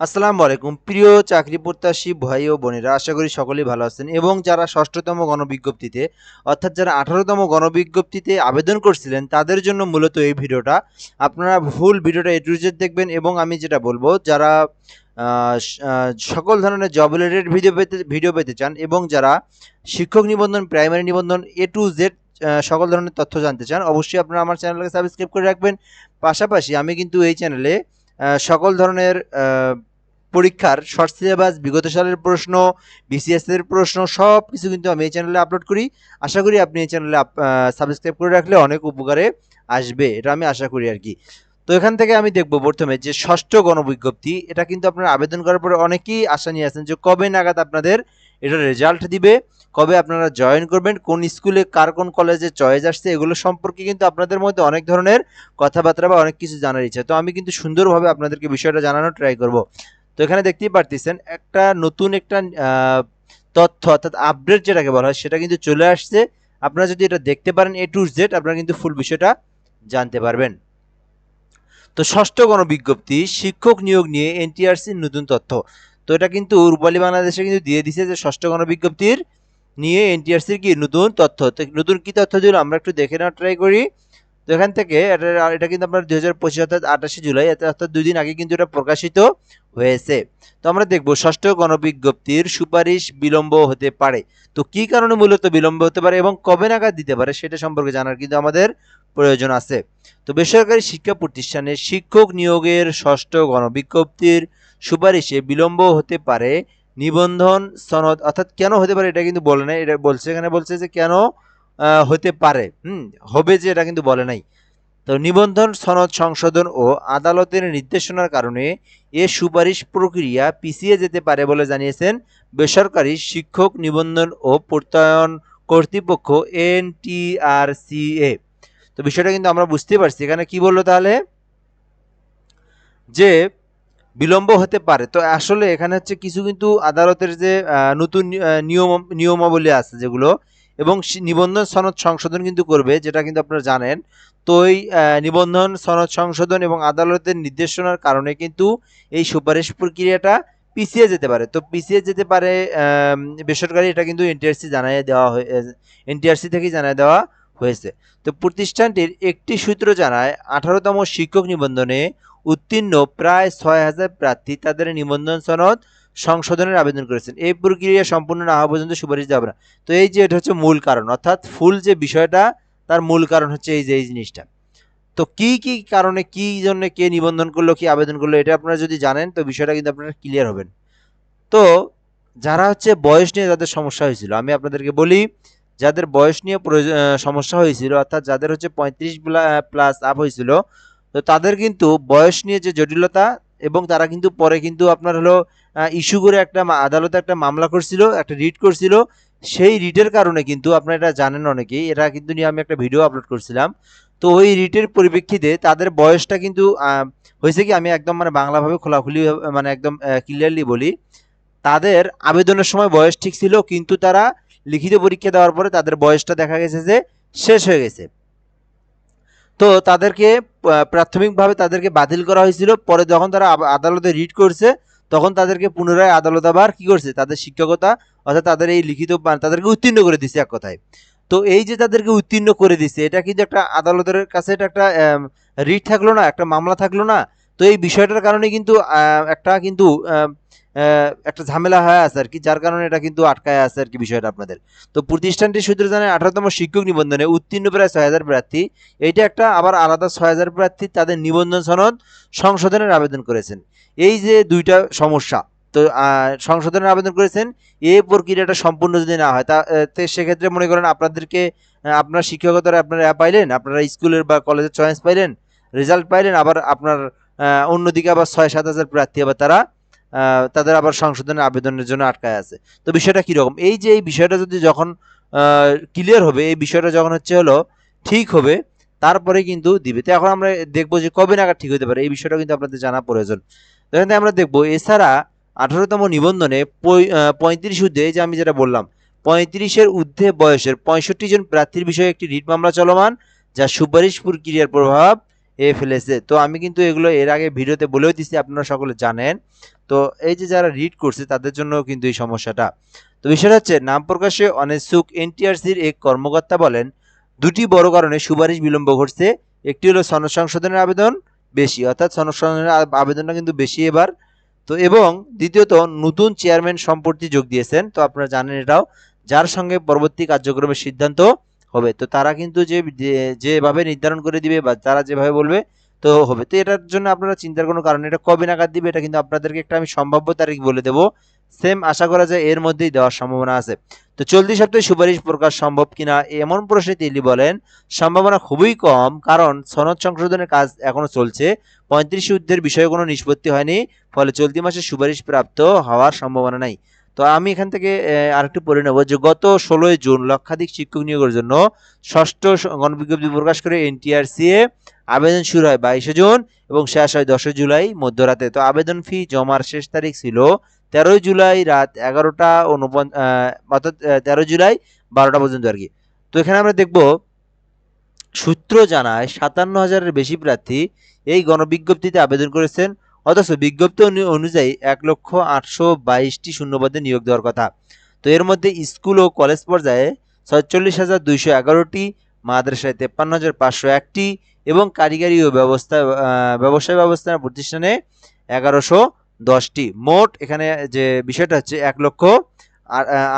আসসালামু আলাইকুম। প্রিয় চাকরি প্রত্যাশী ভাই ও বোনেরা, আশা করি সকলেই ভালো আছেন এবং যারা ষষ্ঠতম গণবিজ্ঞপ্তিতে, অর্থাৎ যারা আঠারোতম গণবিজ্ঞপ্তিতে আবেদন করছিলেন, তাদের জন্য মূলত এই ভিডিওটা। আপনারা ভুল ভিডিওটা এ টু জেড দেখবেন এবং আমি যেটা বলব, যারা সকল ধরনের জব রিলেটেড ভিডিও পেতে ভিডিও পেতে চান এবং যারা শিক্ষক নিবন্ধন প্রাইমারি নিবন্ধন, এ টু জেড সকল ধরনের তথ্য জানতে চান, অবশ্যই আপনারা আমার চ্যানেলকে সাবস্ক্রাইব করে রাখবেন। পাশাপাশি আমি কিন্তু এই চ্যানেলে সকল ধরনের পরীক্ষার শর্ট সিলেবাস, বিগত সালের প্রশ্ন বিসিএস এর প্রশ্ন সব কিছু কিন্তু আমি এই চ্যানেলে আপলোড করি। আশা করি আপনি এই চ্যানেলে সাবস্ক্রাইব করে রাখলে অনেক উপকারে আসবে, এটা আমি আশা করি আর কি। তো এখান থেকে আমি দেখব প্রথমে যে ষষ্ঠ গণবিজ্ঞপ্তি, এটা কিন্তু আপনারা আবেদন করার পরে অনেকেই আশা নিয়ে আছেন যে কবে নাগাদ আপনাদের এটা রেজাল্ট দিবে, কবে আপনারা জয়েন করবেন, কোন স্কুলে কার কোন কলেজে চয়েস আসছে, এগুলো সম্পর্কে কিন্তু আপনাদের মধ্যে অনেক ধরনের কথাবার্তা বা অনেক কিছু জানার ইচ্ছা। তো আমি কিন্তু সুন্দরভাবে আপনাদেরকে বিষয়টা জানানোর ট্রাই করব। তো এখানে দেখতেই পারতেছেন, একটা নতুন একটা তথ্য অর্থাৎ আপডেট যেটাকে বলা হয়, সেটা কিন্তু চলে আসছে। আপনারা যদি এটা দেখতে পারেন এ টু জেড আপনারা কিন্তু ফুল বিষয়টা জানতে পারবেন। তো ষষ্ঠ গণবিজ্ঞপ্তি, শিক্ষক নিয়োগ নিয়ে এনটিআরসির নতুন তথ্য। তো এটা কিন্তু রূপালী বাংলাদেশে কিন্তু দিয়ে দিছে যে ষষ্ঠ গণবিজ্ঞপ্তির নিয়ে এনটিআরসির কি নতুন তথ্য নতুন কি তথ্য দিল আমরা একটু দেখে নেওয়ার ট্রাই করি। তো এখান থেকে এটা এটা কিন্তু আপনার দুই হাজার পঁচিশ অর্থাৎ আঠাশে জুলাই অর্থাৎ দুই দিন আগে কিন্তু এটা প্রকাশিত হয়েছে। তো আমরা দেখব, ষষ্ঠ গণবিজ্ঞপ্তির সুপারিশ বিলম্ব হতে পারে। তো কি কারণে মূলত বিলম্ব হতে পারে এবং কবে নাগাদ দিতে পারে সেটা সম্পর্কে জানার কিন্তু আমাদের প্রয়োজন আছে। তো বেসরকারি শিক্ষা প্রতিষ্ঠানে শিক্ষক নিয়োগের ষষ্ঠ গণবিজ্ঞপ্তির সুপারিশে বিলম্ব হতে পারে নিবন্ধন সনদ, অর্থাৎ কেন হতে পারে এটা কিন্তু বলে নাই, এটা বলছে, এখানে বলছে যে কেন হতে পারে। হুম, হবে যে এটা কিন্তু বলে নাই। তো নিবন্ধন, সনদ, সংশোধন ও আদালতের নির্দেশনার কারণে এ সুপারিশ প্রক্রিয়া পিছিয়ে যেতে পারে বলে জানিয়েছেন বেসরকারি শিক্ষক নিবন্ধন ও প্রত্যয়ন কর্তৃপক্ষ এনটিআরসিএ। তো বিষয়টা কিন্তু আমরা বুঝতে পারছি। এখানে কি বলল তাহলে? যে বিলম্ব হতে পারে। তো আসলে এখানে হচ্ছে কিছু কিন্তু আদালতের যে নতুন নিয়ম, নিয়মাবলী আছে যেগুলো এবং নিবন্ধন সনদ সংশোধন কিন্তু করবে, যেটা কিন্তু আপনারা জানেন। তো এই নিবন্ধন সনদ সংশোধন এবং আদালতের নির্দেশনার কারণে কিন্তু এই সুপারিশ প্রক্রিয়াটা পিছিয়ে যেতে পারে। তো পিছিয়ে যেতে পারে বেসরকারি এটা কিন্তু এনটিআরসি জানাই দেওয়া হয়ে এনটিআরসি থেকেই জানাই দেওয়া হয়েছে। তো প্রতিষ্ঠানটির একটি সূত্র জানায়, আঠারোতম শিক্ষক নিবন্ধনে উত্তীর্ণ প্রায় ছয় হাজার প্রার্থী, তাদের নিবন্ধন সনদ সংশোধনের আবেদন করেছেন। এই প্রক্রিয়া সম্পূর্ণ না হওয়া পর্যন্ত সুপারিশ দেওয়া না। তো এই যে এটা হচ্ছে মূল কারণ, অর্থাৎ ফুল যে বিষয়টা, তার মূল কারণ হচ্ছে এই যে, এই জিনিসটা। তো কি কি কারণে, কি জন্য, কে নিবন্ধন করল, কি আবেদন করল, এটা আপনারা যদি জানেন, তো বিষয়টা কিন্তু আপনারা ক্লিয়ার হবেন। তো যারা হচ্ছে বয়স নিয়ে যাদের সমস্যা হয়েছিল, আমি আপনাদেরকে বলি, যাদের বয়স নিয়ে সমস্যা হয়েছিল, অর্থাৎ যাদের হচ্ছে পঁয়ত্রিশ প্লাস আপ হয়েছিল, তো তাদের কিন্তু বয়স নিয়ে যে জটিলতা, এবং তারা কিন্তু পরে কিন্তু আপনার হলো ইস্যু করে একটা আদালতে একটা মামলা করছিল, একটা রিট করছিল। সেই রিটের কারণে কিন্তু আপনারা এটা জানেন অনেকেই এটা কিন্তু নিয়ে আমি একটা ভিডিও আপলোড করছিলাম। তো ওই রিটের পরিপ্রেক্ষিতে তাদের বয়সটা কিন্তু হয়েছে কি আমি একদম মানে বাংলাভাবে খোলাখুলি মানে একদম ক্লিয়ারলি বলি। তাদের আবেদনের সময় বয়স ঠিক ছিল, কিন্তু তারা লিখিত পরীক্ষা দেওয়ার পরে তাদের বয়সটা দেখা গেছে যে শেষ হয়ে গেছে। তো তাদেরকে প্রাথমিকভাবে তাদেরকে বাতিল করা হয়েছিল। পরে যখন তারা আদালতে রিট করছে তখন তাদেরকে পুনরায় আদালত আবার কি করছে? তাদের শিক্ষকতা অর্থাৎ তাদের এই লিখিত তাদেরকে উত্তীর্ণ করে দিছে এক কথায়। তো এই যে তাদেরকে উত্তীর্ণ করে দিছে, এটা কিন্তু একটা আদালতের কাছে এটা একটা রিট থাকল না, একটা মামলা থাকল না। তো এই বিষয়টার কারণে কিন্তু একটা কিন্তু একটা ঝামেলা হয়ে আছে আর কি, যার কারণে এটা কিন্তু আটকায় আছে আর কি বিষয়টা আপনাদের। তো প্রতিষ্ঠানটি সূত্রে জানায় আঠারোতম শিক্ষক নিবন্ধনে উত্তীর্ণ প্রায় ছয় হাজার প্রার্থী। এইটা একটা আবার আলাদা ছয় হাজার প্রার্থী তাদের নিবন্ধন সনদ সংশোধনের আবেদন করেছেন। এই যে দুইটা সমস্যা, তো সংশোধনের আবেদন করেছেন এই প্রক্রিয়াটা সম্পূর্ণ যদি না হয়, তা সেক্ষেত্রে মনে করেন আপনাদেরকে আপনার শিক্ষকতার আপনারা পাইলেন, আপনারা স্কুলের বা কলেজের চয়েস পাইলেন, রেজাল্ট পাইলেন, আবার আপনার অন্যদিকে আবার ছয় সাত হাজার প্রার্থী আবার তারা তাদের আবার সংশোধনের আবেদনের জন্য আটকায় আছে। তো বিষয়টা কীরকম? এই যে, এই বিষয়টা যদি যখন ক্লিয়ার হবে, এই বিষয়টা যখন হচ্ছে হলো ঠিক হবে, তারপরে কিন্তু দিবে। তো এখন আমরা দেখব যে কবে নাগাদ ঠিক হতে পারে, এই বিষয়টা কিন্তু আপনাদের জানা প্রয়োজন। এখানে আমরা দেখব, এছাড়া আঠারোতম নিবন্ধনে পঁয়ত্রিশ ঊর্ধ্বে যে আমি যেটা বললাম, পঁয়ত্রিশের ঊর্ধ্বে বয়সের পঁয়ষট্টি জন প্রার্থীর বিষয়ে একটি রিট মামলা চলমান, যা সুপারিশ প্রক্রিয়ার প্রভাব এ ফেলেছে। তো আমি কিন্তু এগুলো এর আগে ভিডিওতে বলেও দিছি, আপনারা সকলে জানেন। তো এই যে যারা রিড করছে, তাদের জন্য কিন্তু এই সমস্যাটা। তো বিষয়টা হচ্ছে, নাম প্রকাশে অনিচ্ছুক এনটিআরসির এক কর্মকর্তা বলেন, দুটি বড় কারণে সুপারিশ বিলম্ব ঘটছে। একটি হলো সনদ সংশোধনের আবেদন বেশি, অর্থাৎ সনদ সংশোধনের আবেদনটা কিন্তু বেশি এবার। তো এবং দ্বিতীয়ত, নতুন চেয়ারম্যান সম্প্রতি যোগ দিয়েছেন। তো আপনারা জানেন এটাও, যার সঙ্গে পরবর্তী কার্যক্রমের সিদ্ধান্ত হবে। তো তারা কিন্তু যে যেভাবে নির্ধারণ করে দিবে বা তারা যেভাবে বলবে, তো হবে। তো এটার জন্য আপনারা চিন্তার কোনো কারণ এটা কবে নাগাদ দিবে, এটা কিন্তু আপনাদেরকে একটা আমি সম্ভাব্য তারিখ বলে দেবো। সেম আশা করা যায় এর মধ্যেই দেওয়ার সম্ভাবনা আছে। তো চলতি সপ্তাহে সুপারিশ প্রকাশ সম্ভব কিনা, এমন প্রশ্নে তিনি বলেন, সম্ভাবনা খুবই কম, কারণ সনদ সংশোধনের কাজ এখনও চলছে। পঁয়ত্রিশ ঊর্ধ্বের বিষয়ে কোনো নিষ্পত্তি হয়নি, ফলে চলতি মাসে সুপারিশ প্রাপ্ত হওয়ার সম্ভাবনা নাই। তো আমি এখান থেকে আরেকটু পড়ে নেব যে গত ষোলোই জুন লক্ষাধিক শিক্ষক নিয়োগের জন্য ষষ্ঠ গণবিজ্ঞপ্তি প্রকাশ করে এনটিআরসিএ আবেদন শুরু হয় বাইশে জুন এবং শেষ হয় দশই জুলাই মধ্যরাতে। তো আবেদন ফি জমার শেষ তারিখ ছিল তেরোই জুলাই রাত এগারোটা উনপঞ্চ অর্থাৎ তেরোই জুলাই বারোটা পর্যন্ত আর কি। তো এখানে আমরা দেখব, সূত্র জানায় সাতান্ন হাজারের বেশি প্রার্থী এই গণবিজ্ঞপ্তিতে আবেদন করেছেন অথচ বিজ্ঞপ্তি অনু- অনুযায়ী এক লক্ষ আটশো বাইশটি শূন্যপদে নিয়োগ দেওয়ার কথা। তো এর মধ্যে স্কুল ও কলেজ পর্যায়ে ছয়চল্লিশ হাজার দুইশো এগারোটি, মাদ্রাসায় তেপ্পান্ন হাজার পাঁচশো একটি এবং কারিগরি ও ব্যবস্থা ব্যবসায় ব্যবস্থা প্রতিষ্ঠানে এগারোশো দশটি। মোট এখানে যে বিষয়টা হচ্ছে এক লক্ষ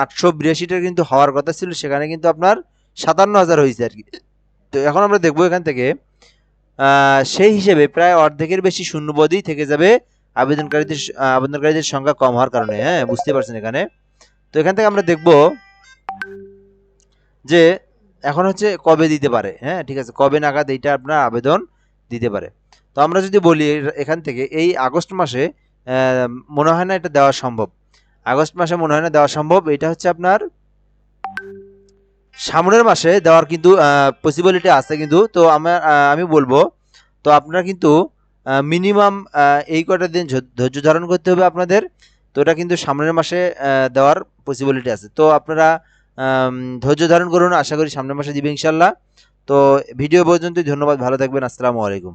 আটশো বিরাশিটা কিন্তু হওয়ার কথা ছিল, সেখানে কিন্তু আপনার সাতান্ন হাজার হয়েছে আর কি। তো এখন আমরা দেখব এখান থেকে সেই হিসেবে প্রায় অর্ধেকের বেশি শূন্যপদই থেকে যাবে আবেদনকারীদের আবেদনকারীদের সংখ্যা কম হওয়ার কারণে হ্যাঁ বুঝতে পারছেন এখানে? তো এখান থেকে আমরা দেখব যে এখন হচ্ছে কবে দিতে পারে হ্যাঁ ঠিক আছে, কবে নাগাদ এইটা আপনার আবেদন দিতে পারে। তো আমরা যদি বলি এখান থেকে এই আগস্ট মাসে মনে হয় না এটা দেওয়া সম্ভব। আগস্ট মাসে মনে হয় না দেওয়া সম্ভব, এটা হচ্ছে আপনার সামনের মাসে দেওয়ার কিন্তু পসিবিলিটি আছে কিন্তু। তো আমার আমি বলব, তো আপনারা কিন্তু মিনিমাম এই কটা দিন ধৈর্য ধারণ করতে হবে আপনাদের। তো এটা কিন্তু সামনের মাসে দেওয়ার পসিবিলিটি আছে। তো আপনারা ধৈর্য ধারণ করুন। আশা করি সামনের মাসে দিবে ইনশাল্লাহ। তো ভিডিও পর্যন্তই। ধন্যবাদ। ভালো থাকবেন। আসসালামু আলাইকুম।